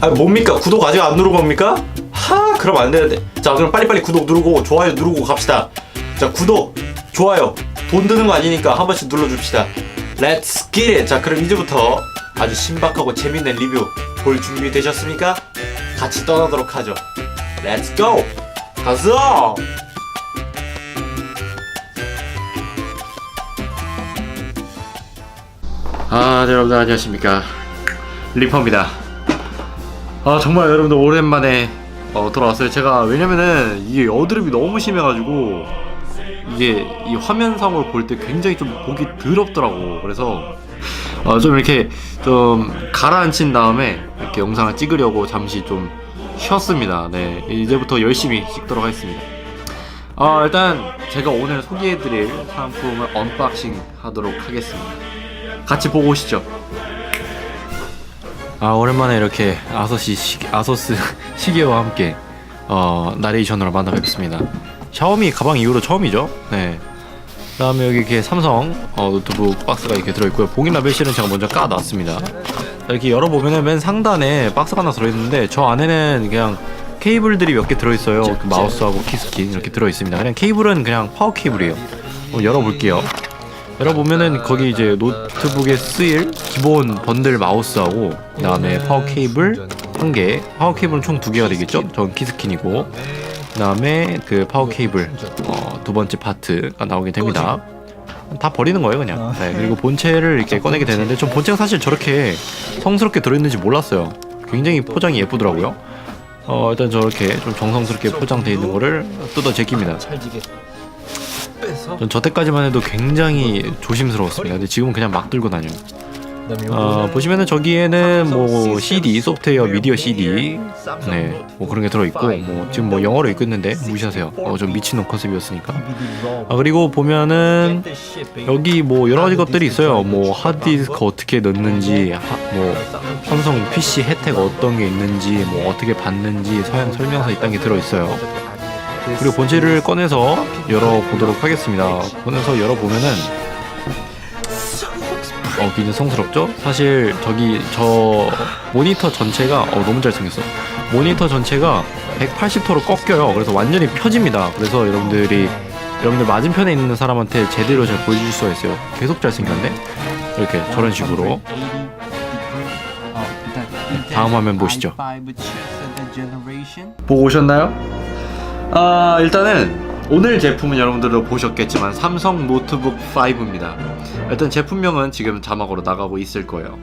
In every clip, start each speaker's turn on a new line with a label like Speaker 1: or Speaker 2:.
Speaker 1: 아 뭡니까? 구독 아직 안 누르고 겁니까? 하 그럼 안 되는데. 자 그럼 빨리빨리 구독 누르고 좋아요 누르고 갑시다. 자 구독 좋아요. 돈 드는 거 아니니까 한 번씩 눌러줍시다. Let's 자 그럼 이제부터 아주 신박하고 재밌는 리뷰 볼 준비 되셨습니까? 같이 떠나도록 하죠. Let's go. 가자 아 네, 여러분들 안녕하십니까? 리퍼입니다 아 정말 여러분들 오랜만에 어, 돌아왔어요. 제가 왜냐면은 이게 여드름이 너무 심해가지고 이게 이 화면상으로 볼 때 굉장히 좀 보기 더럽더라고. 그래서 어, 좀 이렇게 좀 가라앉힌 다음에 이렇게 영상을 찍으려고 잠시 좀 쉬었습니다. 네 이제부터 열심히 찍도록 하겠습니다. 어, 일단 제가 오늘 소개해드릴 상품을 언박싱 하도록 하겠습니다. 같이 보고 오시죠 아 오랜만에 이렇게 아서시 시, 아서스 시계와 함께 어 나레이션으로 만나 뵙습니다. 샤오미 가방 이후로 처음이죠. 네. 그다음에 여기 이렇게 삼성 어, 노트북 박스가 이렇게 들어있고요. 봉인 라벨실은 제가 먼저 까놨습니다. 이렇게 열어보면은 맨 상단에 박스가 하나 들어있는데 저 안에는 그냥 케이블들이 몇 개 들어있어요. 그 마우스하고 키스킨 이렇게 들어있습니다. 그냥 케이블은 그냥 파워 케이블이에요. 열어볼게요. 열어보면은 거기 이제 노트북에 쓰일 기본 번들 마우스하고 그 다음에 파워 케이블 한 개, 파워 케이블은 총 두 개가 되겠죠? 전 키스킨이고 그 다음에 그 파워 케이블 어, 두 번째 파트가 나오게 됩니다. 다 버리는 거예요 그냥. 네, 그리고 본체를 이렇게 꺼내게 되는데 전 본체가 사실 저렇게 성스럽게 들어있는지 몰랐어요. 굉장히 포장이 예쁘더라고요. 어 일단 저렇게 좀 정성스럽게 포장되어 있는 거를 뜯어 제낍니다.
Speaker 2: 빼서
Speaker 1: 전 저때까지만 해도 굉장히 조심스러웠습니다. 근데 지금은 그냥 막 들고 다녀요. 어, 보시면은 저기에는 뭐 CD, 소프트웨어, 미디어 CD, 네, 뭐 그런 게 들어있고, 뭐 지금 뭐 영어로 읽고 있는데 무시하세요. 어, 좀 미친놈 컨셉이었으니까. 아 그리고 보면은 여기 뭐 여러 가지 것들이 있어요. 뭐 하드디스크 어떻게 넣는지, 하, 뭐 삼성 PC 혜택 어떤 게 있는지, 뭐 어떻게 받는지 사양 설명서 이딴 게 들어 있어요. 그리고 본체를 꺼내서 열어보도록 하겠습니다. 꺼내서 열어보면은 어 굉장히 성스럽죠? 사실 저기 저 모니터 전체가 어 너무 잘생겼어. 모니터 전체가 180도로 꺾여요. 그래서 완전히 펴집니다. 그래서 여러분들이 여러분들 맞은편에 있는 사람한테 제대로 잘 보여줄 수가 있어요. 계속 잘생겼네. 이렇게 저런 식으로 다음 화면 보시죠. 보고 오셨나요? 아 일단은 오늘 제품은 여러분들도 보셨겠지만 삼성 노트북 5입니다. 일단 제품명은 지금 자막으로 나가고 있을 거예요.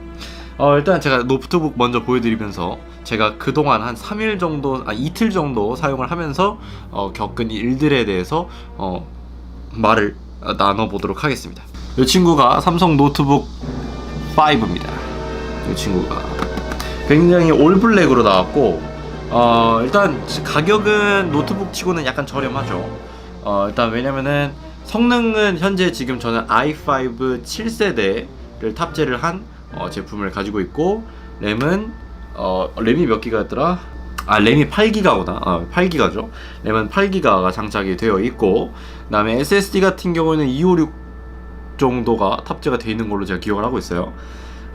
Speaker 1: 어, 일단 제가 노트북 먼저 보여드리면서 제가 그동안 한 3일 정도, 아 이틀 정도 사용을 하면서 어, 겪은 일들에 대해서 어, 말을 어, 나눠보도록 하겠습니다. 이 친구가 삼성 노트북 5입니다. 이 친구가 굉장히 올블랙으로 나왔고 어, 일단 가격은 노트북 치고는 약간 저렴하죠. 어, 일단 왜냐면은 성능은 현재 지금 저는 i5 7세대를 탑재를 한 어, 제품을 가지고 있고 램은 어, 램이 몇 기가였더라? 아 램이 8기가구나 어, 8기가죠 램은 8기가가 장착이 되어 있고 그 다음에 SSD 같은 경우는 256 정도가 탑재가 되어 있는 걸로 제가 기억을 하고 있어요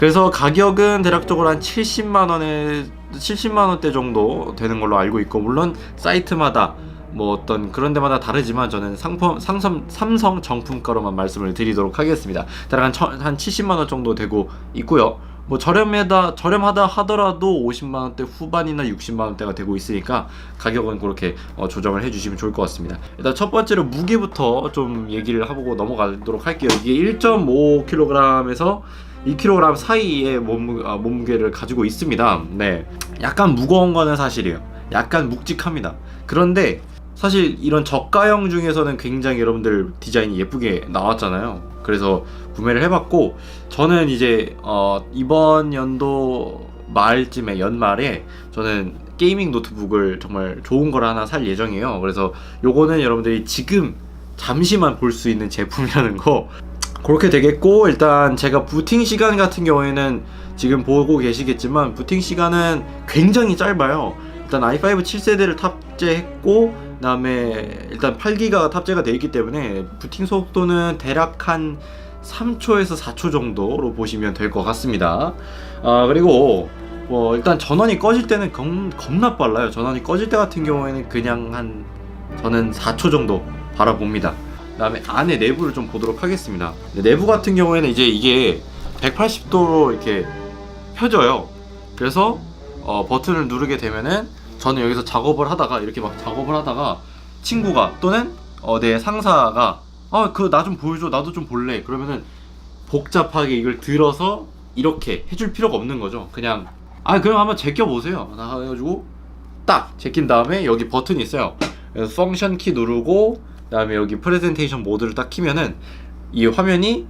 Speaker 1: 그래서 가격은 대략적으로 한 70만 원에 70만 원대 정도 되는 걸로 알고 있고 물론 사이트마다 뭐 어떤 그런 데마다 다르지만 저는 상품 상섬 삼성 정품가로만 말씀을 드리도록 하겠습니다. 대략 한, 천, 한 70만 원 정도 되고 있고요. 뭐 저렴하다 저렴하다 하더라도 50만 원대 후반이나 60만 원대가 되고 있으니까 가격은 그렇게 어, 조정을 해주시면 좋을 것 같습니다. 일단 첫 번째로 무게부터 좀 얘기를 해보고 넘어가도록 할게요. 이게 1.5kg에서 2kg 사이의 몸무, 아, 몸무게를 가지고 있습니다. 네, 약간 무거운 거는 사실이에요. 약간 묵직합니다. 그런데 사실 이런 저가형 중에서는 굉장히 여러분들 디자인이 예쁘게 나왔잖아요. 그래서 구매를 해봤고 저는 이제 어, 이번 연도 말쯤에 연말에 저는 게이밍 노트북을 정말 좋은 걸 하나 살 예정이에요. 그래서 요거는 여러분들이 지금 잠시만 볼 수 있는 제품이라는 거 그렇게 되겠고 일단 제가 부팅 시간 같은 경우에는 지금 보고 계시겠지만 부팅 시간은 굉장히 짧아요. 일단 i5 7세대를 탑재했고 그다음에 일단 8기가 탑재가 되어 있기 때문에 부팅 속도는 대략 한 3초에서 4초 정도로 보시면 될 것 같습니다. 아 그리고 뭐 일단 전원이 꺼질 때는 겁, 겁나 빨라요. 전원이 꺼질 때 같은 경우에는 그냥 한 저는 4초 정도 바라봅니다. 그다음에 안에 내부를 좀 보도록 하겠습니다. 네, 내부 같은 경우에는 이제 이게 180도로 이렇게 펴져요. 그래서 어, 버튼을 누르게 되면은 저는 여기서 작업을 하다가 이렇게 막 작업을 하다가 친구가 또는 어, 내 상사가 아 그 나 좀 보여줘 나도 좀 볼래 그러면은 복잡하게 이걸 들어서 이렇게 해줄 필요가 없는 거죠. 그냥 아 그럼 한번 제껴 보세요. 해가지고 딱 제낀 다음에 여기 버튼이 있어요. 그래서 펑션 키 누르고 그다음에 여기 프레젠테이션 모드를 딱 키면은 이 화면이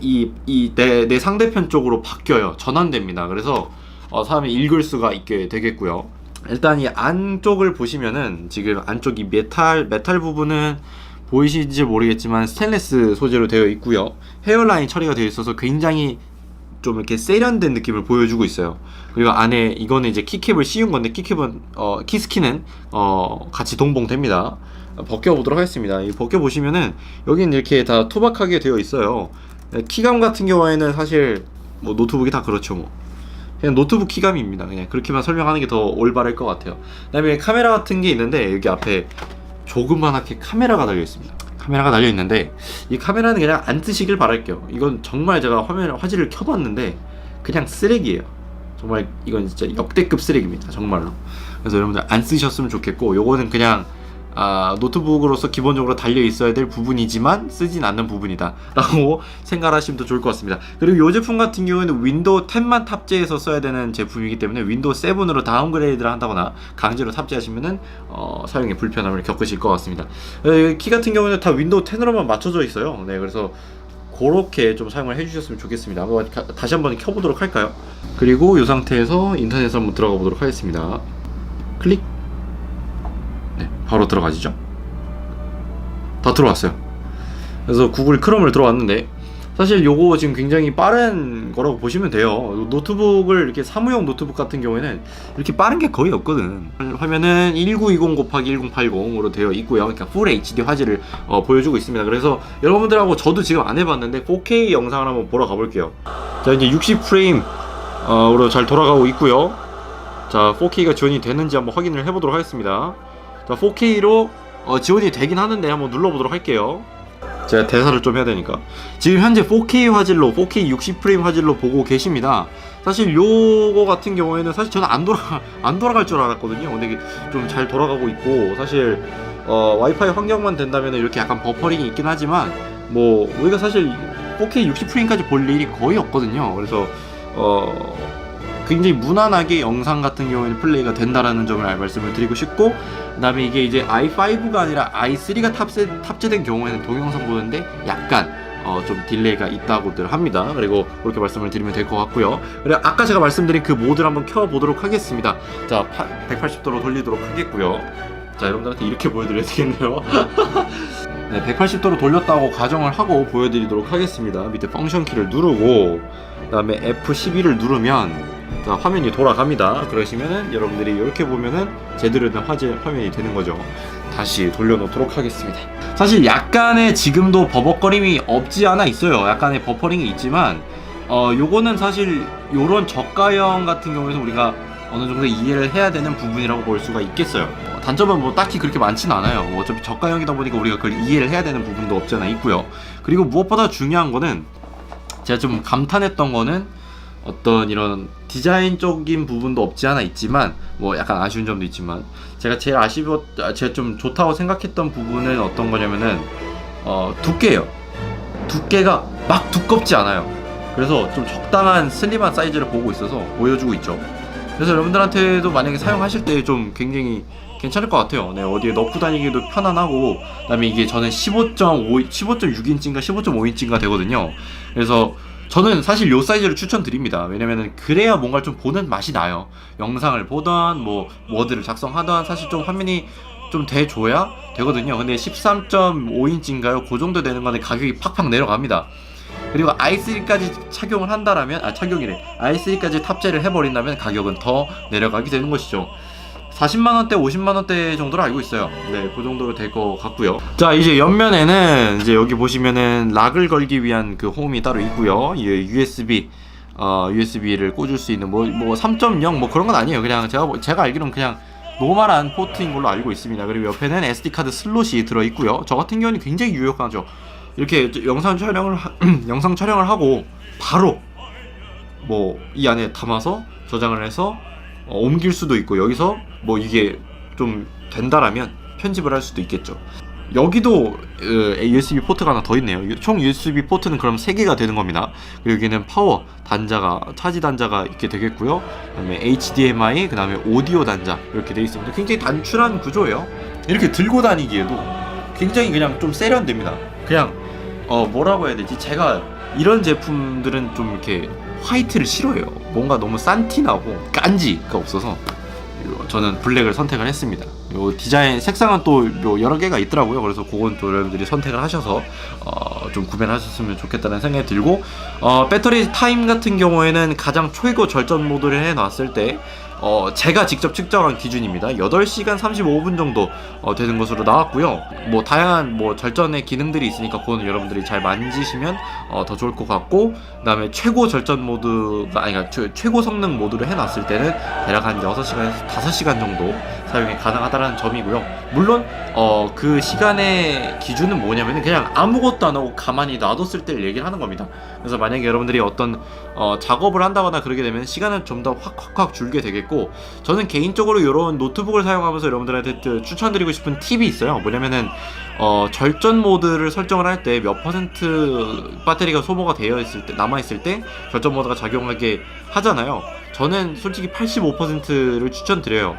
Speaker 1: 이이내 내 상대편 쪽으로 바뀌어요. 전환됩니다. 그래서 어, 사람이 읽을 수가 있게 되겠고요. 일단 이 안쪽을 보시면은 지금 안쪽 이 메탈 메탈 부분은 보이시는지 모르겠지만 스테인레스 소재로 되어 있고요. 헤어라인 처리가 되어 있어서 굉장히 좀 이렇게 세련된 느낌을 보여주고 있어요. 그리고 안에 이거는 이제 키캡을 씌운 건데 키캡은 어 키스키는 어 같이 동봉됩니다. 벗겨 보도록 하겠습니다. 이 벗겨 보시면은 여기는 이렇게 다 투박하게 되어 있어요. 키감 같은 경우에는 사실 뭐 노트북이 다 그렇죠 뭐. 그냥 노트북 키감입니다. 그냥 그렇게만 설명하는 게 더 올바를 것 같아요. 그다음에 카메라 같은 게 있는데 여기 앞에 조그만하게 카메라가 달려 있습니다. 카메라가 달려 있는데 이 카메라는 그냥 안 쓰시길 바랄게요. 이건 정말 제가 화면 화질을 켜봤는데 그냥 쓰레기예요. 정말 이건 진짜 역대급 쓰레기입니다. 정말로. 그래서 여러분들 안 쓰셨으면 좋겠고 요거는 그냥 아, 노트북으로서 기본적으로 달려 있어야 될 부분이지만 쓰진 않는 부분이다 라고 생각하시면 더 좋을 것 같습니다. 그리고 이 제품 같은 경우에는 윈도우 10만 탑재해서 써야 되는 제품이기 때문에 윈도우 7으로 다운그레이드를 한다거나 강제로 탑재하시면은 어, 사용에 불편함을 겪으실 것 같습니다. 에, 키 같은 경우는 다 윈도우 10으로만 맞춰져 있어요. 네, 그래서 그렇게 좀 사용을 해주셨으면 좋겠습니다. 한번 가- 다시 한번 켜보도록 할까요? 그리고 이 상태에서 인터넷에 한번 들어가 보도록 하겠습니다. 클릭. 네, 바로 들어가지죠. 다 들어왔어요. 그래서 구글 크롬을 들어왔는데 사실 요거 지금 굉장히 빠른 거라고 보시면 돼요. 노트북을 이렇게 사무용 노트북 같은 경우에는 이렇게 빠른 게 거의 없거든. 화면은 1920 곱하기 1080으로 되어 있고요. 그러니까 풀 HD 화질을 어, 보여주고 있습니다. 그래서 여러분들하고 저도 지금 안 해봤는데 4K 영상을 한번 보러 가볼게요. 자 이제 60 프레임으로 잘 돌아가고 있고요. 자 4K가 지원이 되는지 한번 확인을 해보도록 하겠습니다. 자 4K로 어, 지원이 되긴 하는데 한번 눌러보도록 할게요. 제가 대사를 좀 해야 되니까 지금 현재 4K 화질로 4K 60프레임 화질로 보고 계십니다. 사실 요거 같은 경우에는 사실 저는 안 돌아 안 돌아갈 줄 알았거든요. 근데 좀 잘 돌아가고 있고 사실 어, 와이파이 환경만 된다면 이렇게 약간 버퍼링이 있긴 하지만 뭐 우리가 사실 4K 60프레임까지 볼 일이 거의 없거든요. 그래서 어 굉장히 무난하게 영상 같은 경우에는 플레이가 된다라는 점을 알- 말씀을 드리고 싶고 그다음에 이게 이제 i5가 아니라 i3가 탑재, 탑재된 경우에는 동영상 보는데 약간 어, 좀 딜레이가 있다고들 합니다. 그리고 그렇게 말씀을 드리면 될 것 같고요. 그리고 아까 제가 말씀드린 그 모드를 한번 켜보도록 하겠습니다. 자, 180도로 돌리도록 하겠고요. 자, 여러분들한테 이렇게 보여드려야 되겠네요. 네, 180도로 돌렸다고 가정을 하고 보여드리도록 하겠습니다. 밑에 펑션 키를 누르고 그 다음에 F12를 누르면 자, 화면이 돌아갑니다. 그러시면은 여러분들이 이렇게 보면은 제대로 된 화질 화면이 되는 거죠. 다시 돌려놓도록 하겠습니다. 사실 약간의 지금도 버벅거림이 없지 않아 있어요. 약간의 버퍼링이 있지만 어 요거는 사실 요런 저가형 같은 경우에는 우리가 어느 정도 이해를 해야 되는 부분이라고 볼 수가 있겠어요. 어, 단점은 뭐 딱히 그렇게 많지는 않아요. 뭐 어차피 저가형이다 보니까 우리가 그걸 이해를 해야 되는 부분도 없지 않아 있고요. 그리고 무엇보다 중요한 거는 제가 좀 감탄했던 거는 어떤 이런 디자인적인 부분도 없지 않아 있지만 뭐 약간 아쉬운 점도 있지만 제가 제일 아쉬웠 아, 제가 좀 좋다고 생각했던 부분은 어떤 거냐면은 어 두께예요 두께가 막 두껍지 않아요 그래서 좀 적당한 슬림한 사이즈를 보고 있어서 보여주고 있죠 그래서 여러분들한테도 만약에 사용하실 때 좀 굉장히 괜찮을 것 같아요. 네, 어디에 넣고 다니기도 편안하고, 그다음에 이게 저는 15.5, 15.6인치인가 15.5인치인가 되거든요. 그래서 저는 사실 요 사이즈를 추천드립니다. 왜냐면은 그래야 뭔가 좀 보는 맛이 나요. 영상을 보던 뭐 워드를 작성하던 사실 좀 화면이 좀 돼줘야 되거든요. 근데 13.5인치인가요? 그 정도 되는 거는 가격이 팍팍 내려갑니다. 그리고 i3까지 착용을 한다라면 아 착용이래 i3까지 탑재를 해버린다면 가격은 더 내려가게 되는 것이죠. 40만 원대, 50만 원대 정도로 알고 있어요. 네, 그 정도로 될 것 같고요. 자, 이제 옆면에는 이제 여기 보시면은 락을 걸기 위한 그 홈이 따로 있고요. 이 USB 어, USB를 꽂을 수 있는 뭐 뭐 3.0 뭐 그런 건 아니에요. 그냥 제가 뭐- 제가 알기로는 그냥 노멀한 포트인 걸로 알고 있습니다. 그리고 옆에는 SD 카드 슬롯이 들어 있고요. 저 같은 경우는 굉장히 유용하죠. 이렇게 영상 촬영을 하- 영상 촬영을 하고 바로 뭐 이 안에 담아서 저장을 해서 어, 옮길 수도 있고 여기서 뭐 이게 좀 된다라면 편집을 할 수도 있겠죠. 여기도 어, USB 포트가 하나 더 있네요. 총 USB 포트는 그럼 3개가 되는 겁니다. 그리고 여기는 파워 단자가 차지 단자가 있게 되겠고요. 그다음에 HDMI, 그다음에 오디오 단자 이렇게 되어 있습니다. 굉장히 단출한 구조예요. 이렇게 들고 다니기에도 굉장히 그냥 좀 세련됩니다. 그냥 어 뭐라고 해야 되지? 제가 이런 제품들은 좀 이렇게 화이트를 싫어해요. 뭔가 너무 싼티 나고 깐지가 없어서 저는 블랙을 선택을 했습니다. 요 디자인 색상은 또뭐 여러 개가 있더라고요. 그래서 그건 또 여러분들이 선택을 하셔서 어, 좀 구매를 하셨으면 좋겠다는 생각이 들고 어, 배터리 타임 같은 경우에는 가장 최고 절전 모드를 해놨을 때 어, 제가 직접 측정한 기준입니다. 8시간 35분 정도 어, 되는 것으로 나왔고요. 뭐 다양한 뭐 절전의 기능들이 있으니까 그거는 여러분들이 잘 만지시면 어, 더 좋을 것 같고 그다음에 최고 절전 모드가 아니 그러니까 최- 최고 성능 모드를 해놨을 때는 대략 한 6시간에서 5시간 정도 사용이 가능하다는 점이고요. 물론 어, 그 시간의 기준은 뭐냐면은 그냥 아무것도 안 하고 가만히 놔뒀을 때를 얘기를 하는 겁니다. 그래서 만약에 여러분들이 어떤 어, 작업을 한다거나 그러게 되면 시간은 좀더 확확확 줄게 되겠고 저는 개인적으로 이런 노트북을 사용하면서 여러분들한테 또 추천드리고 싶은 팁이 있어요. 뭐냐면은 어, 절전 모드를 설정을 할 때 몇 퍼센트 배터리가 소모가 되어 있을 때 남아 있을 때 절전 모드가 작용하게 하잖아요. 저는 솔직히 85%를 추천드려요.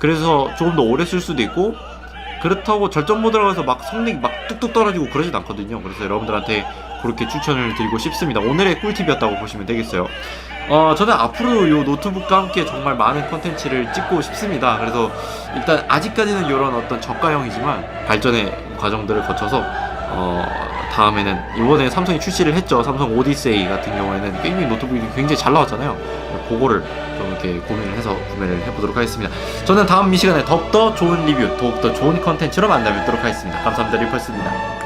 Speaker 1: 그래서 조금 더 오래 쓸 수도 있고 그렇다고 절전 모드라고 해서 막 성능이 막 뚝뚝 떨어지고 그러진 않거든요. 그래서 여러분들한테 그렇게 추천을 드리고 싶습니다. 오늘의 꿀팁이었다고 보시면 되겠어요. 어, 저는 앞으로 이 노트북과 함께 정말 많은 컨텐츠를 찍고 싶습니다. 그래서 일단 아직까지는 이런 어떤 저가형이지만 발전의 과정들을 거쳐서 어, 다음에는 이번에 삼성이 출시를 했죠. 삼성 오디세이 같은 경우에는 게이밍 노트북이 굉장히 잘 나왔잖아요. 그거를 좀 이렇게 고민을 해서 구매를 해보도록 하겠습니다. 저는 다음 이 시간에 더욱더 좋은 리뷰, 더욱더 좋은 컨텐츠로 만나 뵙도록 하겠습니다. 감사합니다. 리펄스입니다.